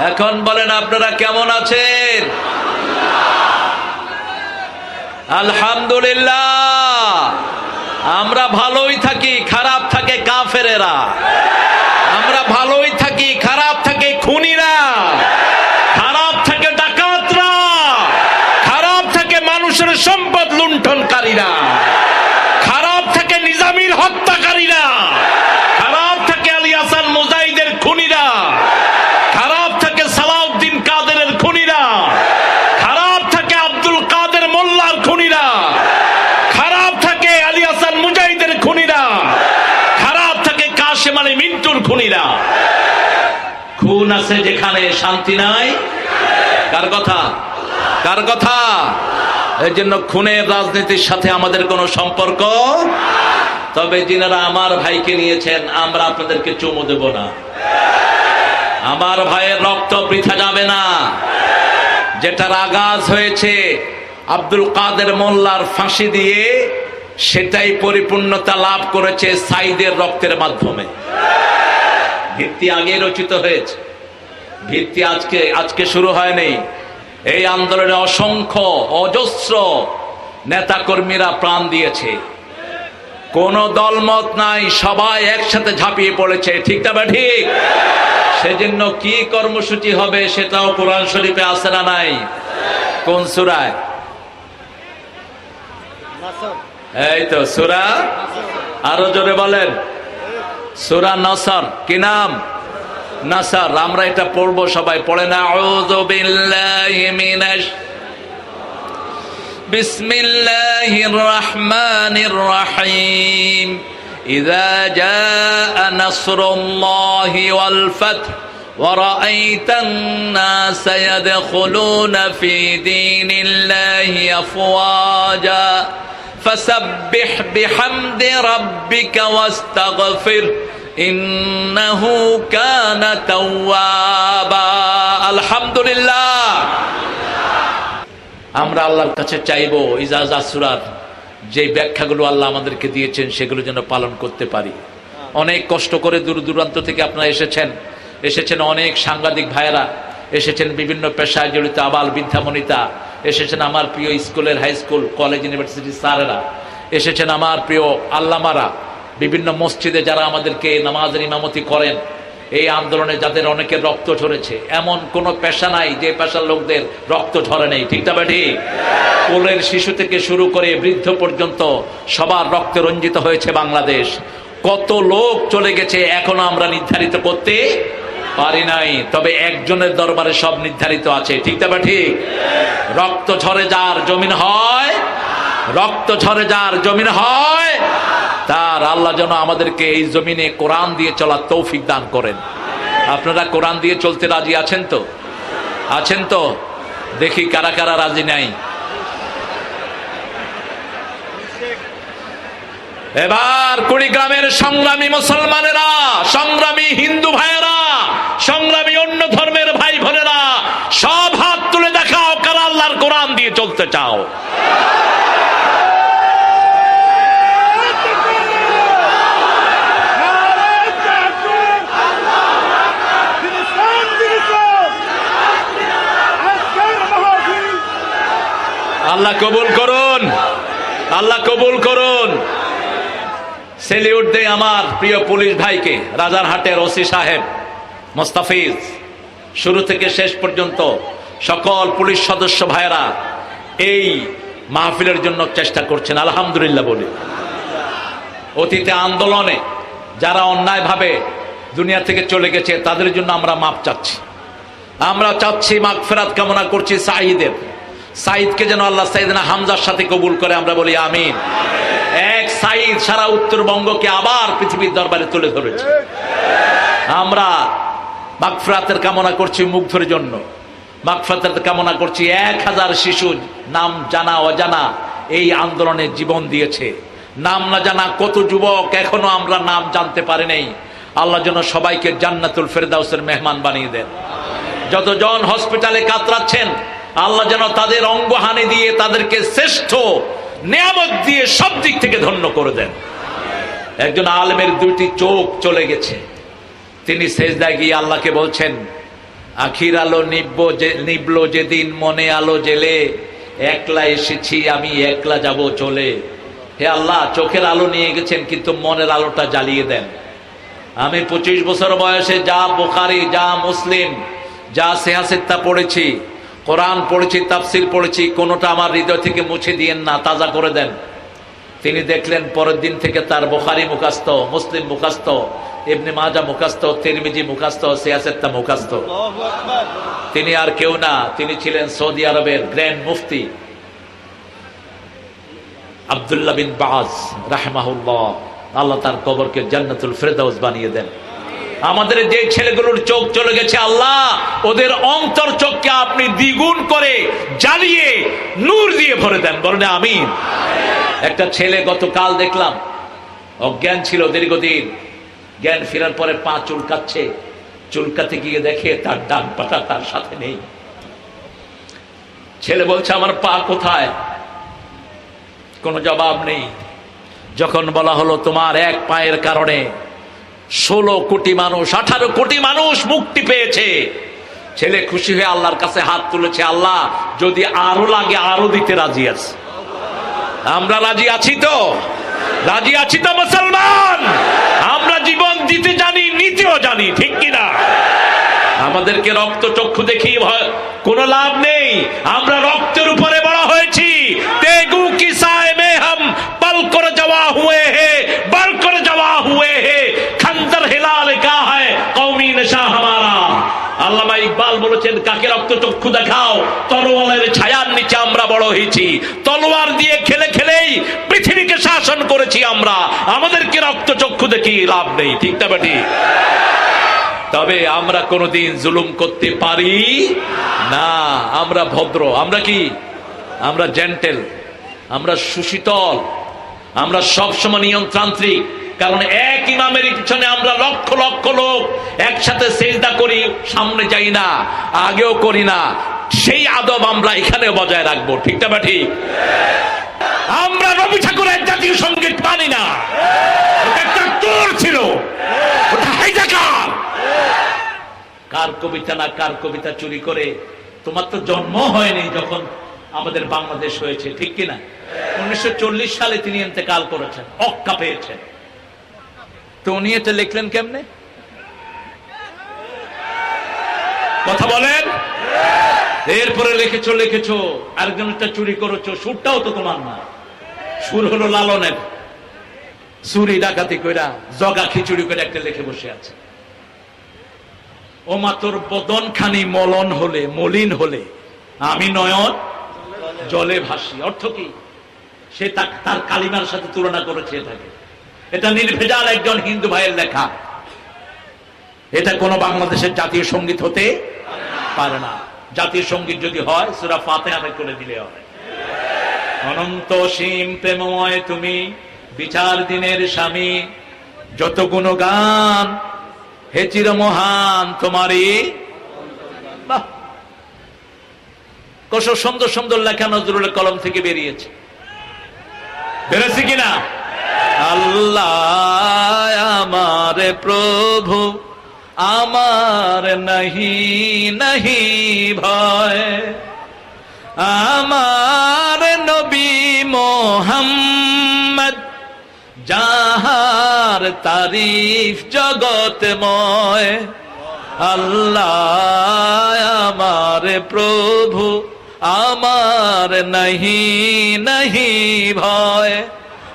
এখন বলেন আপনারা কেমন আছেন? আলহামদুলিল্লাহ। আমরা ভালোই থাকি খারাপ থাকে কাফেরেরা আমরা ভালোই থাকি খারাপ থাকে খুনিরা খারাপ থাকে ডাকাতরা খারাপ থাকে মানুষের সম্পদ লুণ্ঠনকারীরা খারাপ থাকে নিজামীর হত্যাকারীরা খারাপ থাকে আলী হাসান মুজাহিদের খুনিরা খারাপ থাকে সালাউদ্দিন কাদেরের খুনিরা খারাপ থাকে আব্দুল কাদের মোল্লার খুনিরা খারাপ থাকে আলী হাসান মুজাহিদের খুনিরা খারাপ থাকে কাশেম আলী মিন্টুর খুনিরা খুন আছে যেখানে শান্তি নাই, কার কথা? কার কথা? এই জন্য খুনের রাজনীতির সাথে আমাদের কোনো সম্পর্ক? তবে যিনারা আমার ভাইকে নিয়েছেন, আমরা আপনাদেরকে চুমু দেব না। আমার ভাইয়ের রক্ত বৃথা যাবে না। যেটার আগাজ হয়েছে আব্দুল কাদের মোল্লার ফাঁসি দিয়ে, সেটাই পরিপূর্ণতা লাভ করেছে সাইদের রক্তের মাধ্যমে। ভিত্তি আগে রচিত হয়েছে। ভিত্তি আজকে আজকে শুরু হয়নি। এই আন্দোলনে অসংখ্য, অজস্র নেতাকর্মীরা প্রাণ দিয়েছে। কোন দলমত নাই, সবাই একসাথে ঝাঁপিয়ে পড়েছে। ঠিক না ঠিক? সেজন্য কি কর্মসূচি হবে সেটাও কোরআন শরীফে আছে না নাই? কোন সুরায়? এই তো, সুরা? আরও জোরে বলেন। সুরা নসর, কি নাম? নাসার আমরা এটা পড়বো সবাই পড়ে না আউযু বিল্লাহি মিনাশ بسم الله الرحمن الرحيم إذا جاء نصر الله والفتح ورأيت الناس يدخلون في دين الله أفواجا فسبح بحمد ربك واستغفر ইন্নাহু কানা তাওয়াবা। আলহামদুলিল্লাহ। আমরা আল্লাহর কাছে চাইব ইজাজ আসুরাত যে ব্যাখ্যাগুলো আল্লাহ আমাদেরকে দিয়েছেন, সেগুলো যেন পালন করতে পারি। অনেক কষ্ট করে দূর দূরান্ত থেকে আপনারা এসেছেন। এসেছেন অনেক সাংবাদিক ভাইয়েরা। এসেছেন বিভিন্ন পেশায় জড়িত আবাল বৃদ্ধামনিতা এসেছেন আমার প্রিয় স্কুলের হাই স্কুল, কলেজ, ইউনিভার্সিটির স্যারেরা। এসেছেন আমার প্রিয় আল্লামারা। বিভিন্ন মসজিদে যারা আমাদেরকে নামাজের ইমামতি করেন, এই আন্দোলনে যাদের অনেকের রক্ত ঝরেছে, এমন কোনো পেশা নাই যে পেশার লোকদের রক্ত ঝরে নেই। ঠিক না ঠিক? কোলের শিশু থেকে শুরু করে বৃদ্ধ পর্যন্ত সবার রক্তে রঞ্জিত হয়েছে বাংলাদেশ। কত লোক চলে গেছে এখনও আমরা নির্ধারিত করতে পারি নাই। তবে একজনের দরবারে সব নির্ধারিত আছে। ঠিক না ঠিক? রক্ত ঝরে যার জমিন হয়, রক্ত ঝরে যার জমিন হয় তার আল্লাহ যেন আমাদেরকে এই জমিনে কোরআন দিয়ে চলার তৌফিক দান করেন। আপনারা কোরআন দিয়ে চলতে রাজি আছেন তো? আছেন তো? দেখি কারা কারা রাজি নাই। এবার কুড়িগ্রামের সংগ্রামী মুসলমানেরা, সংগ্রামী হিন্দু ভাইয়েরা, সংগ্রামী অন্য ধর্মের ভাই বোনেরা, সব হাত তুলে দেখাও কারা আল্লাহর কোরআন দিয়ে চলতে চাও। আল্লাহ কবুল করুন। আল্লাহ কবুল করুন। সেলিউট দেয় আমার প্রিয় পুলিশ ভাইকে, রাজারহাটের ওসি সাহেব মোস্তাফিজ, শুরু থেকে শেষ পর্যন্ত সকল পুলিশ সদস্য ভাইরা এই মাহফিলের জন্য চেষ্টা করছেন, আলহামদুলিল্লাহ বলি। অতীতে আন্দোলনে যারা অন্যায়ভাবে দুনিয়া থেকে চলে গেছে, তাদের জন্য আমরা মাপ চাচ্ছি। আমরা চাচ্ছি মাগ ফেরাত কামনা করছি সাঈদের। সাইদকে যেন আল্লাহ সাইদিনা হামজার সাথে কবুল করে, আমরা বলি আমিন। এক সাইদ সারা উত্তরবঙ্গকে আবার পৃথিবীর দরবারে তুলে ধরেছে। আমরা মাগফরাতের কামনা করছি মুগ্ধের জন্য। মাগফরাতের কামনা করছি এক হাজার শিশু নাম জানা অজানা এই আন্দোলনে জীবন দিয়েছে। নাম না জানা কত যুবক এখনও আমরা নাম জানতে পারি নাই। আল্লাহ যেন সবাইকে জান্নাতুল ফেরদাউসের মেহমান বানিয়ে দেন। যতজন হসপিটালে কাতরাচ্ছেন আল্লাহ যেন তাদের অঙ্গহানি দিয়ে তাদেরকে শ্রেষ্ঠ নিয়ামত দিয়ে সব দিক থেকে ধন্য করে দেন। একজন আলমের দুইটি চোখ চলে গেছে। তিনি শেষদায় গিয়ে আল্লাহকে বলছেন, আখির আলো নিব্ব যে, নিবলো যেদিন মনে আলো জেলে, একলা এসেছি আমি, একলা যাব চলে। হে আল্লাহ, চোখের আলো নিয়ে গেছেন, কিন্তু মনের আলোটা জ্বালিয়ে দেন। আমি পঁচিশ বছর বয়সে যা বোকারি যা মুসলিম, যা সেহাসেত্তা পড়েছি কোরআন পড়েছি তাফসিল পড়েছি কোনোটা আমার হৃদয় থেকে মুছে দিয়েন না তাজা করে দেন। তিনি দেখলেন পরের দিন থেকে তার বোখারি মুখাস্ত মুসলিম মুখাস্ত এমনি মাজা মুখাস্ত তিরমিজি মুখাস্ত সিয়াসেত্তা মুখাস্ত। তিনি আর কেউ না তিনি ছিলেন সৌদি আরবের গ্র্যান্ড মুফতি আবদুল্লাহ বিন বাজ রাহমাহুল্লাহ। আল্লাহ তার কবরকে জান্নাতুল ফেরদাউস বানিয়ে দেন। আমাদের যে ছেলেগুলোর চোখ চলে গেছে আল্লাহ, ওদের অন্তর চোখকে আপনি দ্বিগুণ করে জ্বালিয়ে নূর দিয়ে ভরে দেন। বলেন আমি একটা ছেলে গতকাল দেখলাম, অজ্ঞান ছিল দীর্ঘদিন, জ্ঞান ফেরার পরে পা চুলকাচ্ছে, চুলকাতে গিয়ে দেখে তার ডান পাটা তার সাথে নেই। ছেলে বলছে, আমার পা কোথায়? কোনো জবাব নেই। যখন বলা হলো, তোমার এক পায়ের কারণে ষোলো কোটি মানুষ, আঠারো কোটি মানুষ মুক্তি পেয়েছে। ছেলে খুশি হয়ে আল্লাহর কাছে হাত তুলেছে, আল্লাহ, যদি আরও লাগে, আরও দিতে রাজি আছে। আমরা রাজি আছি তো? রাজি আছি তো মুসলমান? আমরা জীবন দিতে জানি, নিতেও জানি, ঠিক কিনা আমাদেরকে রক্ত চক্ষু দেখি কোনো লাভ নেই। আমরা রক্তের উপরে বড় হয়েছি তেগু কিসায় মে হাম পল করে যাওয়া হুয়ে হে বল করে যাওয়া হুয়ে হে খন্দর হিলাল কা হয় কৌমি নেশা হামারা আল্লামা ইকবাল বলেছেন, কাকে রক্ত চক্ষু দেখাও? তরোয়ালের ছায়ার নিচে আমরা বড় হয়েছি। তলোয়ার দিয়ে খেলে খেলেই পৃথিবীকে শাসন করেছি আমরা। আমাদেরকে রক্ত চক্ষু দেখি লাভ নেই, ঠিক না বেটি? তবে আমরা কোনোদিন জুলুম করতে পারি না। আমরা ভদ্র। আমরা কি? আমরা জেন্টেল। আমরা সুশীতল। আমরা সবসময় নিয়ন্ত্রান্ত্রিক। কারণ এক ইমামের পিছনে আমরা লক্ষ লক্ষ লোক একসাথে সেজদা করি, সামনে যাই না, আগেও করি না। সেই আদব আমরা এখানে বজায় রাখব, ঠিক না ঠিক? আমরা রবি ঠাকুরের জাতীয় সংগীত মানি না। চোর ছিল। কার কবিতা না কার কবিতা চুরি করে? তোমার তো জন্ম হয়নি যখন আমাদের বাংলাদেশ হয়েছে, ঠিক কিনা? উনিশশো চল্লিশ সালে তিনি ইন্তেকাল করেছেন, অক্কা পেয়েছেন। তো উনি এটা লিখলেন কেমনে? কথা বলেন? এরপরে লিখেছো লিখেছো আরেকজনটা চুরি করেছ, সুরটাও তো তোমার না। সুর হলো লালনের। চুরি ডাকাতি কইরা জগা খিচুড়ি করে একটা লিখে বসে আছে। ও মাতর বদন খানি মলন হলে, মলিন হলে, আমি নয়ন, জলে ভাসি। অর্থ কি? সে তার কালিমার সাথে তুলনা করেছে এটাকে এটা নির্ভেজাল একজন হিন্দু ভাইয়ের লেখা। এটা কোন বাংলাদেশের জাতীয় সংগীত হতে পারে না। জাতীয় সংগীত যদি হয়, সুরা ফাতে করে দিলে হয় অনন্ত সীম প্রেমময় তুমি, বিচার দিনের স্বামী, যত গুণগান, হে চির মহান তোমারই! কত সুন্দর সুন্দর লেখা নজরুলের কলম থেকে বেরিয়েছে। বেরোছে কিনা? আল্লাহ আমার প্রভু, আমার নাহি নাহি ভয়। আমার নবী মোহাম্মদ, যাহার তারিফ জগতময় আল্লাহ আমার প্রভু, আমার নাহি নাহি ভয়।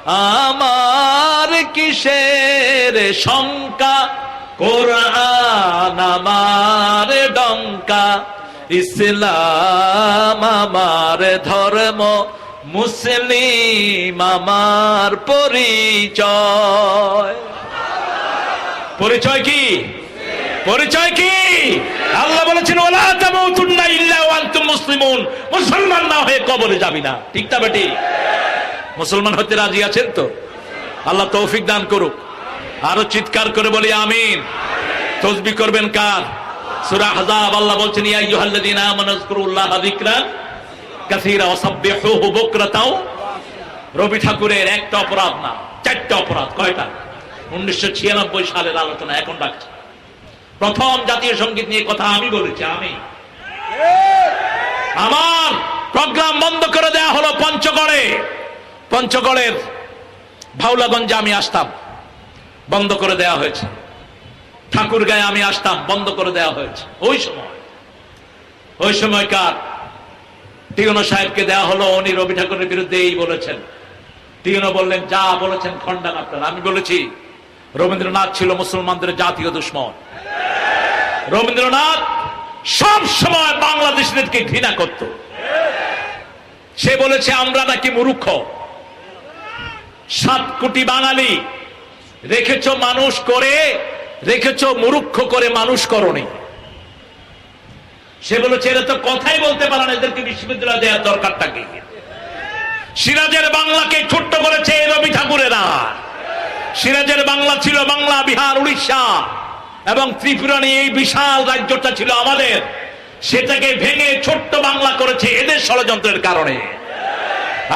আমার কিসের শঙ্কা? কোরআন আমার ডঙ্কা। ইসলাম আমার ধর্ম, মুসলিম আমার পরিচয়। পরিচয় কি? পরিচয় কি? আল্লাহ বলেছেন, ওলা তামুতুন্না ইল্লা মুসলিমুন। মুসলমান না হয়ে কবরে যাবি না। ঠিক না বেটি? মুসলমান হতে রাজি আছেন তো? আল্লাহ তৌফিক দান করুক। আরও চিৎকার করে বলি আমিন। তসবি করবেন কার? সূরা আহজাব আল্লাহ বলছেন ইয়া আইয়ুহাল্লাযীনা আমানু যকুরুল্লাহা যিকরান কাসীরা ওয়া সাব্বিহুহু বুকরাতাও। রবি ঠাকুরের একটা অপরাধ না চারটা অপরাধ কয়টা? উনিশশো ছিয়ানব্বই সালের আলোচনা এখন রাখছে। প্রথম জাতীয় সংগীত নিয়ে কথা আমি বলেছি আমি। আমার প্রোগ্রাম বন্ধ করে দেয়া হলো পঞ্চগড়ে। পঞ্চগড়ের ভাউলাগঞ্জে আমি আসতাম, বন্ধ করে দেয়া হয়েছে। ঠাকুর গায়ে আমি আসতাম, বন্ধ করে দেওয়া হয়েছে। ওই সময়, ওই সময়কার টিগনো সাহেবকে দেয়া হলো, উনি রবি ঠাকুরের বিরুদ্ধে এই বলেছেন। টিগনো বললেন, যা বলেছেন খণ্ডান আপনার। আমি বলেছি, রবীন্দ্রনাথ ছিল মুসলমানদের জাতীয় দুশ্মন। রবীন্দ্রনাথ সব সময় বাংলাদেশিদেরকে ঘৃণা করত। সে বলেছে, আমরা নাকি মূর্খ। সাত কোটি বাঙালি। রেখেছ মানুষ করে, রেখেছ মুরুক্ষ করে মানুষ করনি। সে বলেছে এরা তো কথাই বলতে পারে না, এদেরকে বিশ্ববিদ্যালয় দেওয়ার দরকারটা কি? সিরাজের বাংলাকে ছোট্ট করেছে রবি ঠাকুরেরা। সিরাজের বাংলা ছিল বাংলা, বিহার, উড়িষ্যা এবং ত্রিপুরা নিয়ে এই বিশাল রাজ্যটা ছিল আমাদের। সেটাকে ভেঙে ছোট্ট বাংলা করেছে এদের ষড়যন্ত্রের কারণে।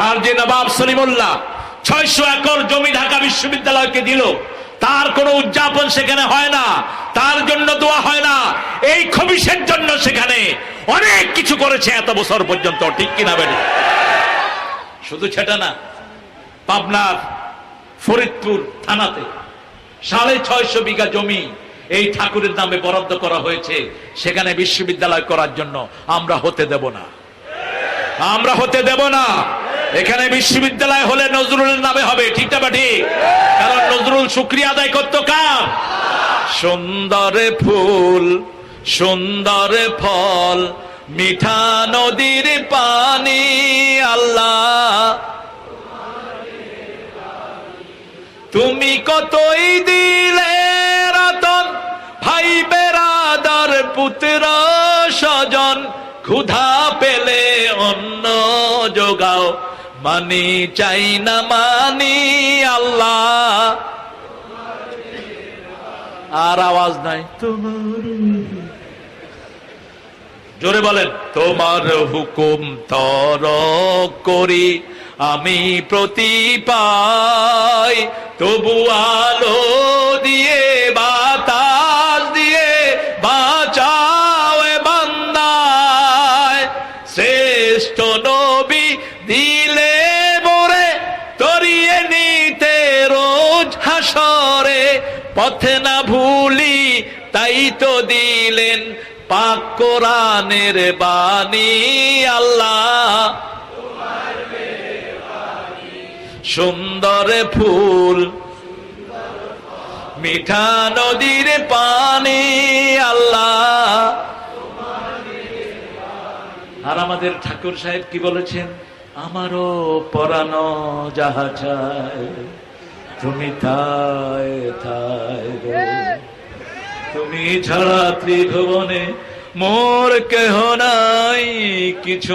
আর যে নবাব সলিমুল্লাহ ছয়শো একর জমি ঢাকা বিশ্ববিদ্যালয়কে দিল। তার কোনো উদযাপন সেখানে হয় না। তার জন্য দোয়া হয় না। এই খবিসের জন্য সেখানে অনেক কিছু করেছে এত বছর পর্যন্ত। ঠিক কিনা বেড়ে শুধু সেটা না, পাবনার ফরিদপুর থানাতে সাড়ে ছয়শো বিঘা জমি এই ঠাকুরের নামে বরাদ্দ করা হয়েছে। সেখানে বিশ্ববিদ্যালয় করার জন্য আমরা হতে দেব না। আমরা হতে দেব না। এখানে বিশ্ববিদ্যালয় হলে নজরুলের নামে হবে, ঠিক না কারণ নজরুল শুক্রিয়া আদায় করতো কার? সুন্দর ফুল, সুন্দর ফল, মিঠা নদীর পানি, আল্লাহ। তুমি কতই দিলে রতন, ভাই বেরাদার পুত্র স্বজন, ক্ষুধা যোগাও মানি চাই না মানি আল্লাহ। আর আওয়াজ নাই। তোমার জোরে বলেন, তোমার হুকুম তর করি, আমি প্রতি পাই, তবু আলো দিয়ে বাতাস তো দিলেন পাক কোরআনের বাণী, আল্লাহ। সুন্দর ফুল, মিঠা নদীর পানি, আল্লাহ। আর আমাদের ঠাকুর সাহেব কি বলেছেন? আমারও পরানো যাহা চায় তুমি থায় গো। তুমি ছাড়া ত্রিভুবনে মোর কেহ নাই কিছু